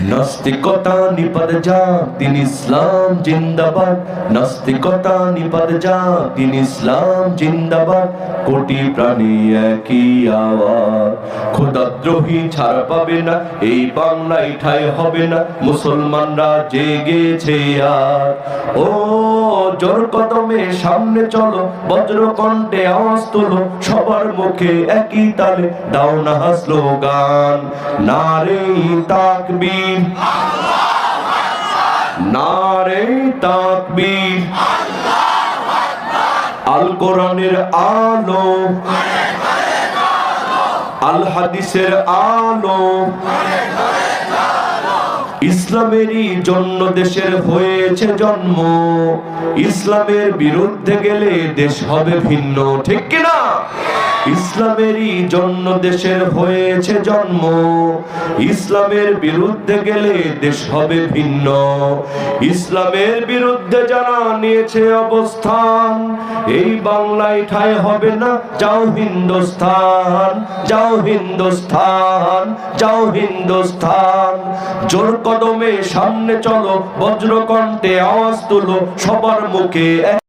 নাস্তিকতা নিপদ যা দিন ইসলাম জিন্দাবাদ। নাস্তিকতা নিপদ যা দিন ইসলাম জিন্দাবাদ। কোটি প্রাণী একই আওয়াজ। খোদাদ্রোহী ছাড় পাবে না, এই বাংলায় ঠাই হবে না। মুসলমানরা জেগেছে আর। ও জোর কদমে সামনে চলো বজ্র কণ্ঠে আওয়াজ তোলো, সবার মুখে একই তালে দাও না স্লোগান। নারে তাকবীর। নারে আল কোরআনের আলো। আল হাদিসের আলো। ইসলামেরই জন্য দেশের হয়েছে জন্ম। ইসলামের বিরুদ্ধে গেলে দেশ হবে ভিন্ন, ঠিক কিনা? ইসলামেরই জন্য দেশের হয়েছে জন্ম। ইসলামের বিরুদ্ধে গেলে দেশ হবে ভিন্ন। ইসলামের বিরুদ্ধে যারা নিয়েছে অবস্থান, এই বাংলায় ঠাই হবে না, যাও হিন্দুস্থান, যাও হিন্দুস্তান যাও হিন্দুস্তান জোর কদমে সামনে চলো, বজ্রকণ্ঠে আওয়াজ তুলো সবার মুখে।